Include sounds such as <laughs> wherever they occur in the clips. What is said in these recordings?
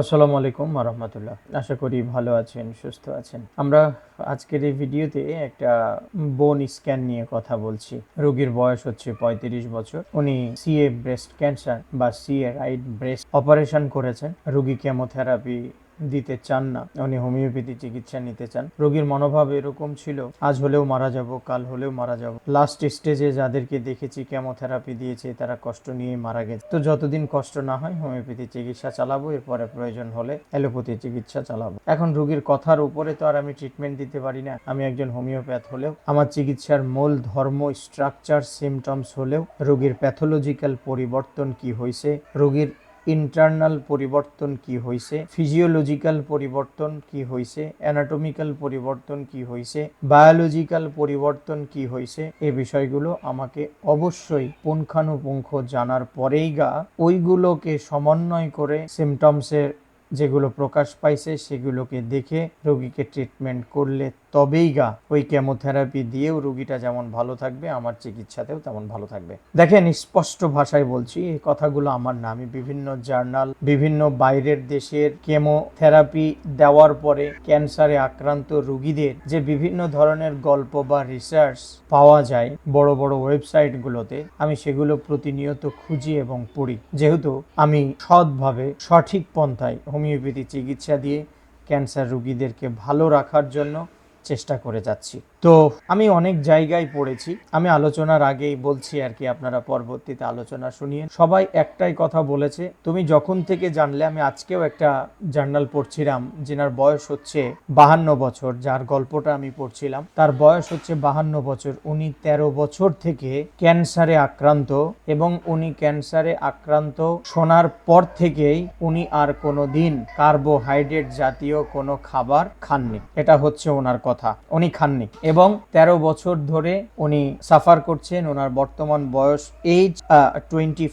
আসসালামু আলাইকুম আরহামতুল্লাহ আশা করি ভালো আছেন, সুস্থ আছেন। আমরা আজকের এই ভিডিওতে একটা বোন স্ক্যান নিয়ে কথা বলছি। রোগীর বয়স হচ্ছে পঁয়ত্রিশ বছর। উনি সিএ ব্রেস্ট ক্যান্সার বা সিএ রাইট ব্রেস্ট অপারেশন করেছেন। রোগী কেমোথেরাপি দিতে চান না, উনি হোমিওপ্যাথি চিকিৎসা নিতে চান। রোগীর মনোভাব এরকম ছিল, আজ হলেও মারা যাব, কাল হলেও মারা যাব। লাস্ট স্টেজে যাদেরকে দেখেছি কেমোথেরাপি দিয়েছে, তারা কষ্ট নিয়ে মারা গেছে। তো যতদিন কষ্ট না হয়, হোমিওপ্যাথি চিকিৎসা চালাবো, এরপরে প্রয়োজন হলে অ্যালোপ্যাথি চিকিৎসা চালাবো। এখন রোগীর কথার উপরে তো আর আমি ট্রিটমেন্ট দিতে পারি না। আমি একজন হোমিওপ্যাথ হলেও, আমার চিকিৎসার মূল ধর্ম স্ট্রাকচার সিমটমস হলেও রোগীর প্যাথোলজিক্যাল পরিবর্তন কি হয়েছে, রোগীর ইন্টারনাল পরিবর্তন কি হয়েছে ফিজিওলজিক্যাল পরিবর্তন কি হয়েছে অ্যানাটমিক্যাল পরিবর্তন কি হয়েছে বায়োলজিক্যাল পরিবর্তন কি হয়েছে এই বিষয়গুলো আমাকে অবশ্যই পুঙ্খানুপুঙ্খ জানার পরেই গা, ওইগুলোকে সমন্বয় করে সিমটমসের যেগুলো প্রকাশ পাইছে সেগুলোকে দেখে রোগীকে ট্রিটমেন্ট করলে তবেই গা, ওই কেমোথেরাপি দিয়েও রুগীটা যেমন ভালো থাকবে, আমার চিকিৎসাতেও তেমন ভালো থাকবে। দেখেন, স্পষ্ট ভাষায় বলছি, এই কথাগুলো আমার না। আমি বিভিন্ন জার্নাল, বিভিন্ন বাইরের দেশের কেমোথেরাপি দেওয়ার পরে ক্যান্সারে আক্রান্ত রুগীদের যে বিভিন্ন ধরনের গল্প বা রিসার্চ পাওয়া যায় বড় বড় ওয়েবসাইটগুলোতে আমি সেগুলো প্রতিনিয়ত খুঁজি এবং পড়ি। যেহেতু আমি সৎভাবে, সঠিক পন্থায় হোমিওপ্যাথি চিকিৎসা দিয়ে ক্যান্সার রুগীদেরকে ভালো রাখার জন্য চেষ্টা করে যাচ্ছি। তো আমি অনেক জায়গায় পড়েছি। আমি আলোচনার আগেই বলছি আর কি আপনারা পরবর্তীতে আলোচনা শুনিয়ে। সবাই একটাই কথা বলেছে তুমি যখন থেকে জানলে আমি আজকেও একটা জার্নাল পড়ছিলাম যেনার বয়স হচ্ছে বাহান্ন বছর যার গল্পটা আমি পড়ছিলাম। তার বয়স হচ্ছে বাহান্ন বছর। উনি ১৩ বছর থেকে ক্যান্সারে আক্রান্ত এবং উনি ক্যান্সারে আক্রান্ত শোনার পর থেকেই উনি আর কোনো দিন কার্বোহাইড্রেট জাতীয় কোনো খাবার খাননি। এটা হচ্ছে ওনার কথা। উনি খাননি। এবং ১৩ বছর ধরে উনি সাফার করছেন, ওনার বর্তমান বয়স এইজ টোয়েন্টি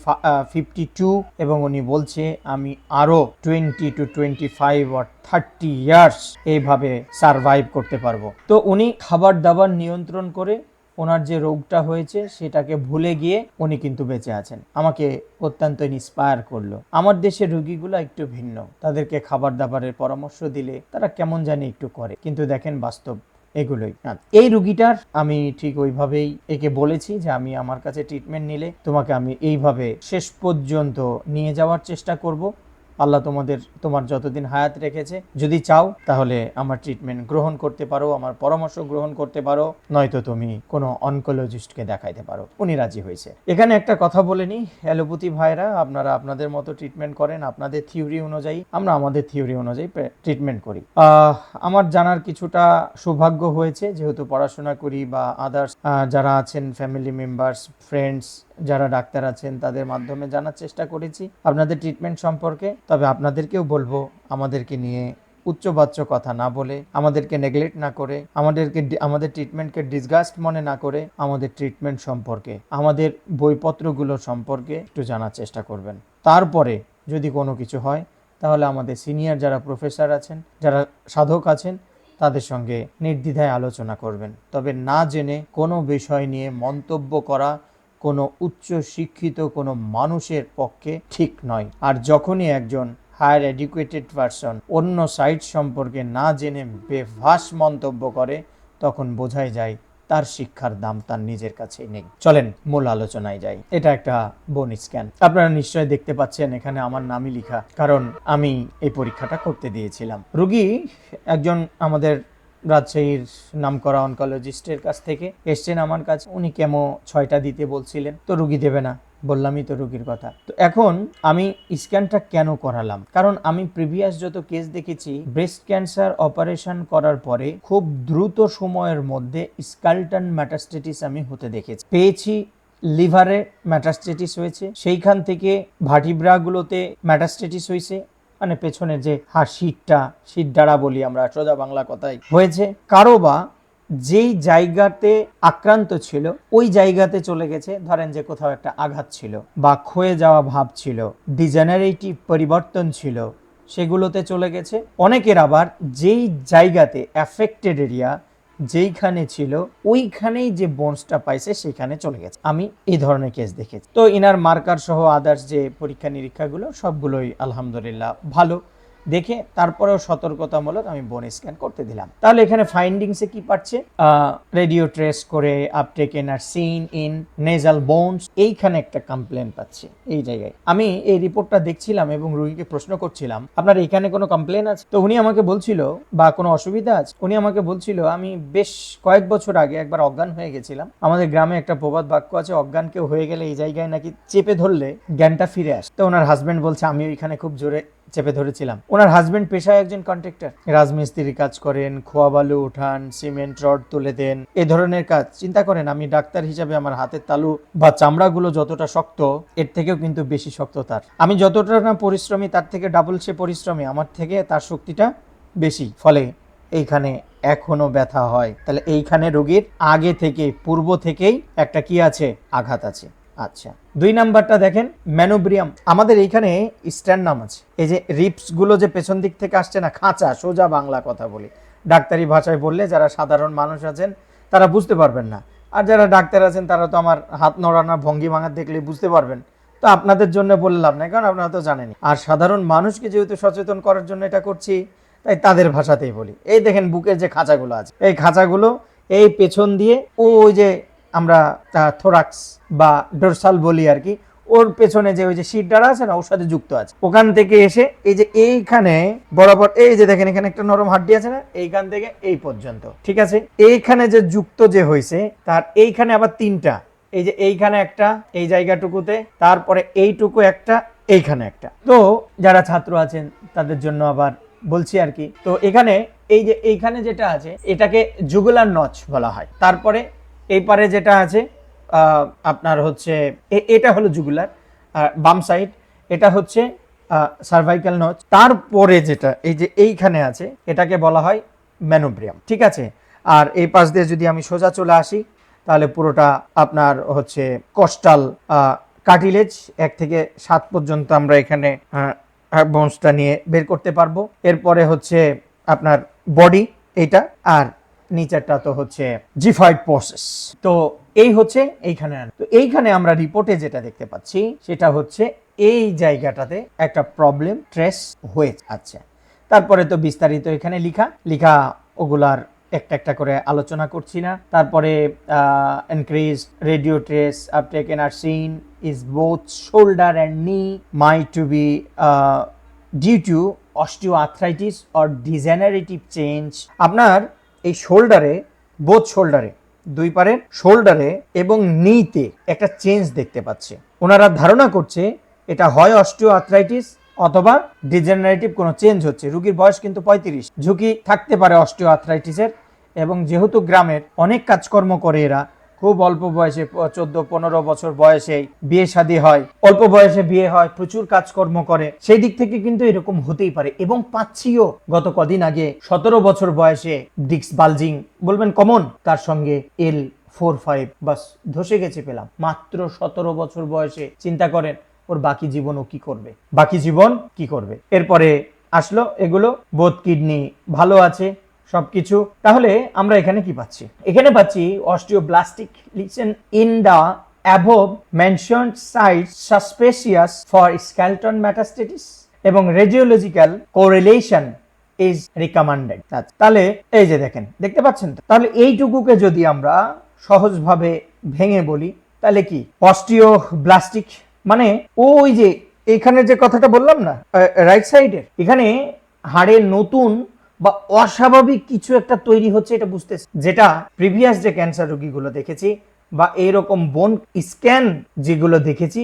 ফিফটি টু এবং উনি বলছে, আমি আরও twenty two twenty five or thirty years এইভাবে সারভাইভ করতে পারব। তো উনি খাবার দাবার নিয়ন্ত্রণ করে ওনার যে রোগটা হয়েছে সেটাকে ভুলে গিয়ে উনি কিন্তু বেঁচে আছেন। আমাকে অত্যন্ত ইন্সপায়ার করল। আমার দেশের রোগীগুলো একটু ভিন্ন। তাদেরকে খাবার দাবারের পরামর্শ দিলে তারা কেমন জানি একটু করে। কিন্তু দেখেন বাস্তব এগুলোই। এই রুগীটার আমি ঠিক ওইভাবেই একে বলেছি যে আমি আমার কাছে ট্রিটমেন্ট নিলে তোমাকে আমি এইভাবে শেষ পর্যন্ত নিয়ে যাওয়ার চেষ্টা করব। আল্লাহ তোমাদের, তোমার যতদিন হায়াত রেখেছে, যদি চাও তাহলে আমার ট্রিটমেন্ট গ্রহণ করতে পারো, আমার পরামর্শ গ্রহণ করতে পারো, নয়তো তুমি কোনো অনকোলজিস্টকে দেখাইতে পারো। উনি রাজি হয়েছে। এখানে একটা কথা বলে নিই, অ্যালোপ্যাথি ভাইরা, আপনারা আপনাদের মতো ট্রিটমেন্ট করেন, আপনাদের থিওরি অনুযায়ী, আমরা আমাদের থিওরি অনুযায়ী ট্রিটমেন্ট করি। আমার জানার কিছুটা সৌভাগ্য হয়েছে, যেহেতু পড়াশোনা করি বা আদার্স যারা আছেন ফ্যামিলি মেম্বার্স ফ্রেন্ডস যারা ডাক্তার আছেন, তাদের মাধ্যমে জানার চেষ্টা করেছি আপনাদের ট্রিটমেন্ট সম্পর্কে। তবে আপনাদেরকেও বলব, আমাদেরকে নিয়ে উচ্চবাচ্য কথা না বলে, আমাদেরকে নেগলেক্ট না করে, আমাদেরকে আমাদের ট্রিটমেন্টকে ডিসগাস্ট মনে না করে, আমাদের ট্রিটমেন্ট সম্পর্কে, আমাদের বইপত্রগুলো সম্পর্কে একটু জানার চেষ্টা করবেন। তারপরে যদি কোনো কিছু হয়, তাহলে আমাদের সিনিয়র যারা প্রফেসর আছেন, যারা সাধক আছেন, তাদের সঙ্গে নির্দ্বিধায় আলোচনা করবেন। তবে না জেনে কোনো বিষয় নিয়ে মন্তব্য করা কোনো উচ্চ শিক্ষিত কোনো মানুষের পক্ষে ঠিক নয়। আর যখনই একজন হায়ার এডুকেটেড পারসন অন্য সাইট সম্পর্কে না জেনে বেভাস মন্তব্য করে, তখন বোঝাই যায় তার শিক্ষার দাম তার নিজের কাছেই নেই। চলেন মূল আলোচনায় যাই। এটা একটা বোন স্ক্যান আপনারা নিশ্চয়ই দেখতে পাচ্ছেন, এখানে আমার নামই লেখা, কারণ আমি এই পরীক্ষাটা করতে দিয়েছিলাম। রুগী একজন আমাদের রাজশাহীর নামকরা অনকোলজিস্টের কাছ থেকে এসছেন আমার কাছে। উনি কেমো ছয়টা দিতে বলছিলেন, তো রুগী দেবে না, বললামই তো রুগীর কথা। তো এখন আমি স্ক্যানটা কেন করালাম? কারণ আমি প্রিভিয়াস যত কেস দেখেছি, ব্রেস্ট ক্যান্সার অপারেশন করার পরে খুব দ্রুত সময়ের মধ্যে স্কালটন ম্যাটাস্টেটিস আমি হতে দেখেছি। পেয়েছি, লিভারে ম্যাটাস্টেটিস হয়েছে, সেইখান থেকে ভাটিব্রাগুলোতে ম্যাটাস্টেটিস হয়েছে মানে পেছনে যে হাসিটা শীতটা শীত ডাড়া বলি আমরা, সোজা বাংলা কথায় হয়েছে কারও বা যেই জায়গাতে আক্রান্ত ছিল, ওই জায়গাতে চলে গেছে, ধরেন যে কোথাও একটা আঘাত ছিল বা ক্ষয়ে যাওয়া ভাব ছিল ডিজেনারেটিভ পরিবর্তন ছিল, সেগুলোতে চলে গেছে। অনেকের আবার যেই জায়গাতে অ্যাফেক্টেড এরিয়া যেইখানে ছিল, ওইখানেই যে বোনসটা পাইছে, সেখানে চলে গেছে। আমি এই ধরনের কেস দেখেছি। তো ইনার মার্কার সহ আদার্স যে পরীক্ষা নিরীক্ষাগুলো সবগুলোই আলহামদুলিল্লাহ ভালো। দেখে তারপরেও সতর্কতামূলক আমি বোন স্ক্যান করতে দিলাম। তাহলে এখানে ফাইন্ডিংসে কি পাচ্ছে? রেডিও ট্রেস করে uptaken are seen in nasal bones এইখানে একটা কমপ্লেন পাচ্ছে এই জায়গায়। আমি এই রিপোর্টটা দেখছিলাম এবং রোগীকে প্রশ্ন করছিলাম, আপনার এখানে কোনো কমপ্লেন আছে? তো উনি আমাকে বলছিল, বা কোনো অসুবিধা আছে? উনি আমাকে বলছিল, আমি বেশ কয়েক বছর আগে একবার অজ্ঞান হয়ে গেছিলাম। আমাদের গ্রামে একটা প্রবাদ বাক্য আছে, অজ্ঞান কেউ হয়ে গেলে এই জায়গায় নাকি চেপে ধরলে জ্ঞানটা ফিরে আসে। তো ওনার হাজবেন্ড বলছে, আমি ওইখানে খুব জোরে চেপে ধরেছিলাম। ওনার হাজবেন্ড পেশায় একজন কন্ট্রাক্টর রাজমিস্ত্রি কাজ করেন খোয়া বালু উঠান সিমেন্ট রড তুলে দেন। এ ধরনের কাজ। চিন্তা করেন, আমি ডাক্তার হিসাবে আমার হাতের তালু বা চামড়াগুলো যতটা শক্ত, এর থেকেও কিন্তু বেশি শক্ত তার। আমি যতটা না পরিশ্রমী, তার থেকে ডাবল সে পরিশ্রমী। আমার থেকে তার শক্তিটা বেশি। ফলে এইখানে এখনও ব্যথা হয়। তাহলে এইখানে রোগীর আগে থেকে, পূর্ব থেকেই একটা কি আছে? আঘাত আছে। আচ্ছা। দুই নাম্বারটা দেখেন, ম্যানোব্রিয়াম। আমাদের এইখানে স্ট্যান্ড নাম আছে। এই যে রিপসগুলো যে পেছন দিক থেকে আসছে না, খাঁচা, সোজা বাংলা কথা বলি। ডাক্তারি ভাষায় বললে যারা সাধারণ মানুষ আছেন, তারা বুঝতে পারবেন না। আর যারা ডাক্তার আছেন, তারা তো আমার হাত নড়ানোর ভঙ্গি ভাঙা দেখলে বুঝতে পারবেন। তো আপনাদের জন্য বলে লাভ নাই, কারণ আপনারা তো জানেনই। আর সাধারণ মানুষকে যেহেতু সচেতন করার জন্য এটা করছি, তাই তাদের ভাষাতেই বলি। এই দেখেন, বুকের যে খাঁচাগুলো আছে, এই খাঁচাগুলো এই পেছন দিয়ে ওই যে আমরা থোরাক্স বা ডোরসাল বলি আর কি, ওর পেছনে যে ওই যে সিটডারা আছে না, ওর সাথে যুক্ত আছে। ওখান থেকে এসে এই যে এইখানে বরাবর, এই যে দেখেন এখানে একটা নরম হাড্ডি আছে না, এইখান থেকে এই পর্যন্ত, ঠিক আছে? এইখানে যে যুক্ত যে হয়েছে তার এইখানে আবার তিনটা, এই যে এইখানে একটা, এই জায়গাটুকুতে, তারপরে এইটুকু একটা, এইখানে একটা। তো যারা ছাত্র আছেন, তাদের জন্য আবার বলছি আর কি, তো এখানে এই যে এইখানে যেটা আছে, এটাকে জুগুলার নচ বলা হয়। তারপরে এই পারে যেটা আছে আপনার হচ্ছে এটা হলো জুগুলার বাম সাইড এটা হচ্ছে সার্ভাইকাল নচ তারপরে যেটা, এই যে এইখানে আছে, এটাকে বলা হয় ম্যানোব্রিয়াম ঠিক আছে? আর এই পাশ দিয়ে যদি আমি সোজা চলে আসি, তাহলে পুরোটা আপনার হচ্ছে কস্টাল কাটিলেজ এক থেকে সাত পর্যন্ত আমরা এখানে বোনসটা নিয়ে বের করতে পারব। এরপরে হচ্ছে আপনার বডি এটা আর নিচেরটা তো হচ্ছে জিফাইড প্রসেস তো এই হচ্ছে এইখানে। তো এইখানে আমরা রিপোর্টে যেটা দেখতে পাচ্ছি, সেটা হচ্ছে এই জায়গাটাতে একটা প্রবলেম ট্রেস হয়েছে আচ্ছা তারপরে তো বিস্তারিত এখানে লিখা। লিখা ওগুলার একটা একটা করে আলোচনা করছি না। তারপরে increase radio trace uptaken are seen is both shoulder and knee may to be due to osteo osteoarthritis or degenerative change আপনার এই শোল্ডারে বোথ শোল্ডারে দুই পারের শোল্ডারে এবং নিতে একটা চেঞ্জ দেখতে পাচ্ছে। ওনারা ধারণা করছে এটা হয় অস্টিওআর্থ্রাইটিস অথবা ডিজেনারেটিভ কোনো চেঞ্জ হচ্ছে। রুগীর বয়স কিন্তু পঁয়ত্রিশ। ঝুঁকি থাকতে পারে অস্টিওআর্থ্রাইটিসের এবং যেহেতু গ্রামের অনেক কাজকর্ম করে এরা খুব অল্প বয়সে চোদ্দ, পনেরো বছর বয়সে বিয়ে শাদী হয়। অল্প বয়সে বিয়ে হয়, প্রচুর কাজকর্ম করে। সেই দিক থেকে কিন্তু এরকম হতেই পারে। এবং পাচ্ছিও গত কদিন আগে সতেরো বছর বয়সে ডিক্স বালজিং, বলবেন কমন, তার সঙ্গে এল ফোর ফাইভ, বাস, ধসে গেছে পেলাম। মাত্র সতেরো বছর বয়সে চিন্তা করেন, ওর বাকি জীবন ও কি করবে? বাকি জীবন কি করবে? এরপরে আসলো এগুলো, বোধ কিডনি ভালো আছে সবকিছু। তাহলে আমরা এখানে কি পাচ্ছি? এখানে পাচ্ছি osteoblastic lesion in the above mentioned site suspicious for skeletal metastasis এবং রেডিওলজিক্যাল কোরিলেশন ইজ রিকমান্ডেড তাহলে এই যে দেখেন, দেখতে পাচ্ছেন তো? তাহলে এইটুকুকে যদি আমরা সহজভাবে ভেঙে বলি, তাহলে কি? অস্টিওব্লাস্টিক মানে ওই যে এখানে যে কথাটা বললাম না রাইট সাইডের এখানে হাড়ের নতুন বা অস্বাভাবিক কিছু একটা তৈরি হচ্ছে এটা বুঝতে যেটা প্রিভিয়াস যে ক্যান্সার রোগীগুলো দেখেছি বা এইরকম বোন স্ক্যান যেগুলো দেখেছি,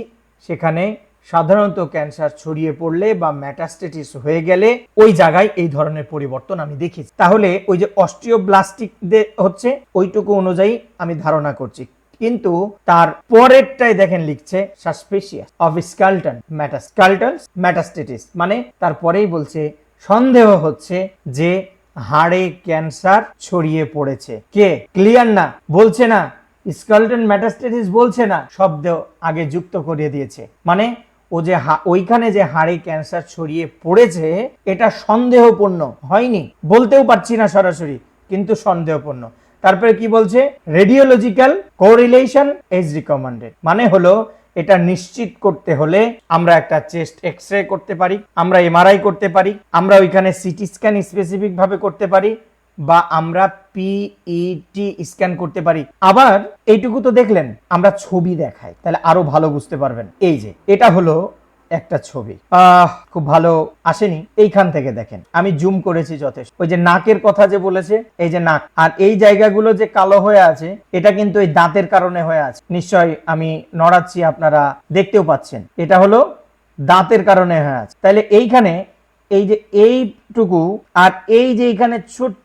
সেখানে সাধারণত ক্যান্সার ছড়িয়ে পড়লে বা ম্যাটাস্টেটিস হয়ে গেলে ওই জায়গায় এই ধরনের পরিবর্তন আমি দেখেছি। তাহলে ওই যে অস্টিওব্লাস্টিক হচ্ছে, ওইটুকু অনুযায়ী আমি ধারণা করছি। কিন্তু তার পরেরটাই দেখেন লিখছে সাসপেসিয়াস অফ স্কালটন ম্যাটাস স্কালটনস ম্যাটাস্টেটিস মানে তারপরেই বলছে সন্দেহ হচ্ছে যে হাড়ে ক্যান্সার ছড়িয়ে পড়েছে। কে? ক্লিয়ার না? বলছে না। স্কালটন ম্যাটাস্টেটিস বলছে না। শব্দ আগে যুক্ত করিয়ে দিয়েছে। মানে ও যে ওইখানে যে হাড়ে ক্যান্সার ছড়িয়ে পড়েছে, এটা সন্দেহপূর্ণ হয়নি। বলতেও পারছি না সরাসরি, কিন্তু সন্দেহপূর্ণ। তারপরে কি বলছে? Radiological correlation is recommended. মানে হলো এটা নিশ্চিত করতে হলে আমরা একটা চেস্ট এক্স রে করতে পারি, আমরা এমআরআই করতে পারি, আমরা ওইখানে সিটি স্ক্যান স্পেসিফিকভাবে করতে পারি বা আমরা পিইটি স্ক্যান করতে পারি। আবার এইটুকু তো দেখলেন, আমরা ছবি দেখাই, তাহলে আরও ভালো বুঝতে পারবেন। এই যে, এটা হলো একটা ছবি। আহ, খুব ভালো আসেনি। এইখান থেকে দেখেন। আমি জুম করেছি যথেষ্ট। ওই যে নাকের কথা যে বলেছে, এই যে নাক। আর এই জায়গাগুলো যে কালো হয়ে আছে, এটা কিন্তু এই দাঁতের কারণে হয়ে আছে। নিশ্চয় আমি নড়াচ্ছি, আপনারা দেখতেও পাচ্ছেন। এটা হলো দাঁতের কারণে হয়ে আছে। তাহলে এইখানে এই যে এইটুকু আর এই যে এইখানে ছোট্ট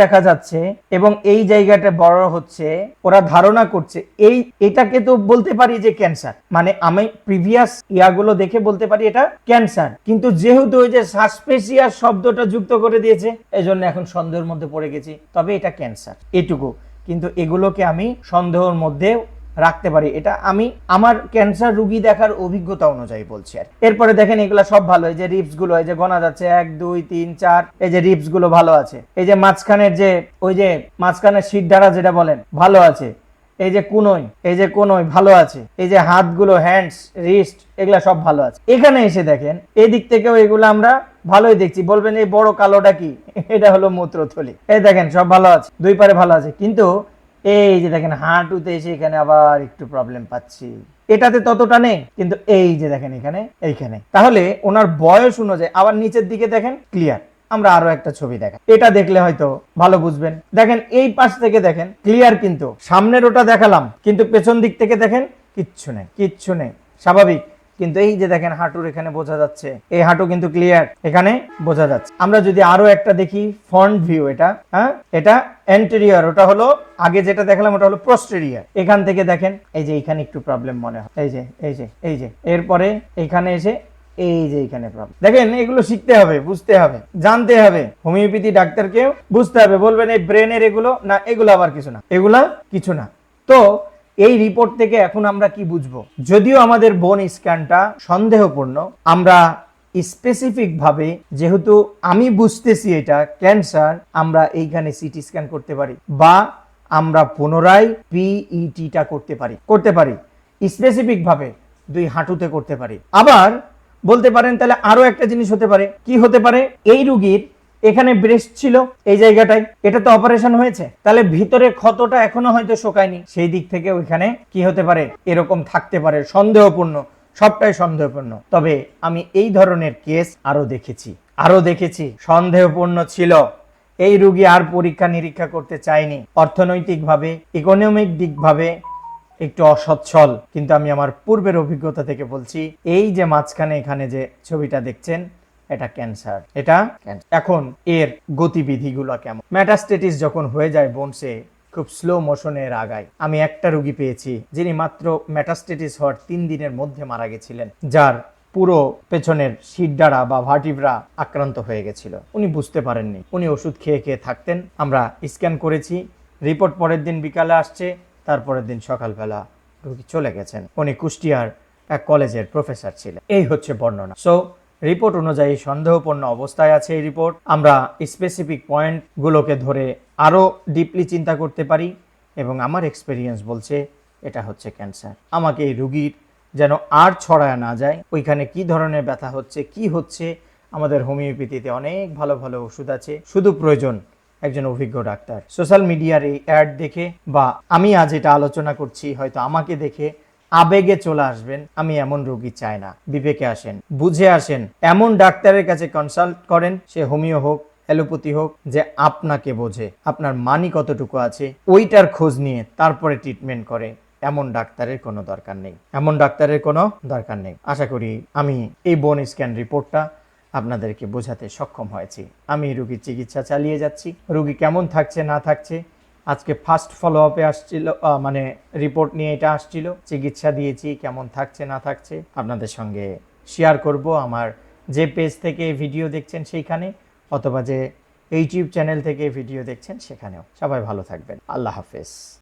দেখা যাচ্ছে এবং এই জায়গাটা বড় হচ্ছে, ওরা ধারণা করছে, এই, এটাকে তো বলতে পারি যে ক্যান্সার। মানে আমি প্রিভিয়াস ইয়াগুলো দেখে বলতে পারি এটা ক্যান্সার। কিন্তু যেহেতু ওই যে সাসপেসিয়া শব্দটা যুক্ত করে দিয়েছে এই জন্য এখন সন্দেহের মধ্যে পড়ে গেছি, তবে এটা ক্যান্সার, এটুকু। কিন্তু এগুলোকে আমি সন্দেহের মধ্যে রাখতে পারি। এটা আমি আমার ক্যান্সার রুগী দেখার অভিজ্ঞতা অনুযায়ী বলছি আর এরপরে দেখেন এগুলো সব ভালো। এই যে রিপসগুলো, এই যে গোনা যাচ্ছে, এক, দুই, তিন, চার, এই যে রিপসগুলো ভালো আছে। এই যে মাঝখানের যে, ওই যে মাঝখানের শীত দ্বারা যেটা বলেন, ভালো আছে। এই যে কুনোই এই যে কোনোই ভালো আছে। এই যে হাতগুলো হ্যান্ডস রিস্ট এগুলা সব ভালো আছে। এখানে এসে দেখেন, এদিক থেকেও এগুলো আমরা ভালোই দেখছি। বলবেন এই বড় কালোটা কি? <laughs> এটা হলো মূত্রথলি। এই দেখেন, সব ভালো আছে। দুই পারে ভালো আছে। কিন্তু এই যে দেখেন, হাঁটুতে এসে এখানে আবার একটু প্রবলেম পাচ্ছি। এটাতে ততটা নেই, কিন্তু এই যে দেখেন এখানে, এইখানে। তাহলে ওনার বয়স অনুযায়ী, আবার নিচের দিকে দেখেন ক্লিয়ার আমরা আরও একটা ছবি দেখাই। এটা দেখলে হয়তো ভালো বুঝবেন। দেখেন, এই পাশ থেকে দেখেন ক্লিয়ার কিন্তু। সামনের ওটা দেখালাম, কিন্তু পেছন দিক থেকে দেখেন, কিচ্ছু নেই কিচ্ছু নেই। স্বাভাবিক। কিন্তু এই যে দেখেন হাঁটুর এখানে বোঝা যাচ্ছে, এই হাঁটু কিন্তু ক্লিয়ার এখানে বোঝা যাচ্ছে। আমরা যদি আরও একটা দেখি ফ্রন্ট ভিউ এটা হ্যাঁ? এটা অ্যান্টেরিয়র ওটা হলো আগে যেটা দেখলাম, ওটা হলো প্রস্টেরিয়র এখান থেকে দেখেন, এই যে এখানে একটু প্রবলেম মনে হয়। এই যে এই যে এই যে, এরপরে এখানে এসে এই যে এখানে প্রবলেম দেখেন, এগুলো শিখতে হবে, বুঝতে হবে, জানতে হবে। হোমিওপ্যাথি ডাক্তারকে বুঝতে হবে, বলবেন এই ব্রেনের এগুলো না, এগুলো আবার কিছু না, এগুলা কিছু না। তো এই রিপোর্ট থেকে এখন আমরা কি বুঝব? যদিও আমাদের বোন স্ক্যানটা সন্দেহপূর্ণ, আমরা স্পেসিফিক ভাবে যেহেতু আমি বুঝতেছি এটা ক্যান্সার আমরা এইখানে সিটি স্ক্যান করতে পারি বা আমরা পুনরায় পিইটিটা করতে পারি করতে পারি। স্পেসিফিক ভাবে দুই হাঁটুতে করতে পারি। আবার বলতে পারেন তাহলে আরও একটা জিনিস হতে পারে। কি হতে পারে? এই রুগীর এখানে ব্রেস্ট ছিল এই জায়গাটায়। এটা তো অপারেশন হয়েছে। তাহলে ভিতরে ক্ষতটা এখনও হয়তো শোকায়নি। সেই দিক থেকে ওইখানে কি হতে পারে? এরকম থাকতে পারে। সন্দেহপূর্ণ। সবটাই সন্দেহপূর্ণ। তবে আমি এই ধরনের কেস আরও দেখেছি। আরও দেখেছি। সন্দেহপূর্ণ ছিল। এই রুগী আর পরীক্ষা নিরীক্ষা করতে চায়নি। অর্থনৈতিকভাবে ইকোনমিক দিকভাবে একটু অসচ্ছল। কিন্তু আমি আমার পূর্বের অভিজ্ঞতা থেকে বলছি, এই যে মাঝখানে এখানে যে ছবিটা দেখছেন এটা ক্যান্সার এটা এখন এর গতিবিধিগুলো কেমন? ম্যাটাস্টেটিস যখন হয়ে যায় বোনসে খুব স্লো মোশনের আগায়। আমি একটা রুগী পেয়েছি, যিনি মাত্র ম্যাটাস্টেটিস হওয়ার তিন দিনের মধ্যে মারা গেছিলেন, যার পুরো পেছনের শিরডাড়া বা ভার্টিব্রা আক্রান্ত হয়ে গেছিল। উনি বুঝতে পারেননি। উনি ওষুধ খেয়ে খেয়ে থাকতেন। আমরা স্ক্যান করেছি রিপোর্ট পরের দিন বিকালে আসছে, তারপরের দিন সকালবেলা রুগী চলে গেছেন। উনি কুষ্টিয়ার এক কলেজের প্রফেসর ছিলেন। এই হচ্ছে বর্ণনা। সো রিপোর্ট অনুযায়ী সন্দেহপূর্ণ অবস্থায় আছে এই রিপোর্ট। আমরা স্পেসিফিক পয়েন্টগুলোকে ধরে আরও ডিপলি চিন্তা করতে পারি এবং আমার এক্সপেরিয়েন্স বলছে এটা হচ্ছে ক্যান্সার আমাকে এই রুগীর যেন আর ছড়ায় না যায়, ওইখানে কি ধরনের ব্যথা হচ্ছে, কি হচ্ছে, আমাদের হোমিওপ্যাথিতে অনেক ভালো ভালো ওষুধ আছে, শুধু প্রয়োজন একজন অভিজ্ঞ ডাক্তার। সোশ্যাল মিডিয়ার এই অ্যাড দেখে বা আমি আজ এটা আলোচনা করছি, হয়তো আমাকে দেখে আবেগে চলে আসবেন, আমি এমন রোগী চাই না। বিবেকে আসেন, বুঝে আসেন, এমন ডাক্তারের কাছে কনসাল্ট করেন, সে হোমিও হোক, অ্যালোপ্যাথি হোক, যে আপনাকে বোঝে, আপনার মানি কতটুকু আছে, ওইটার খোঁজ নিয়ে তারপরে ট্রিটমেন্ট করে। এমন ডাক্তারের কোনো দরকার নেই। এমন ডাক্তারের কোনো দরকার নেই। আশা করি আমি এই বোন স্ক্যান রিপোর্টটা আপনাদেরকে বোঝাতে সক্ষম হয়েছি। আমি রুগীর চিকিৎসা চালিয়ে যাচ্ছি। রুগী কেমন থাকছে, না থাকছে আজকে ফার্স্ট ফলো আপে আসছিল মানে রিপোর্ট নিয়ে এটা আসছিল। চিকিৎসা দিয়েছি, কেমন থাকছে, না থাকছে, আপনাদের সঙ্গে শেয়ার করব আমার যে পেজ থেকে ভিডিও দেখছেন সেইখানে, অথবা যে ইউটিউব চ্যানেল থেকে ভিডিও দেখছেন সেখানেও। সবাই ভালো থাকবেন। আল্লাহ হাফেজ।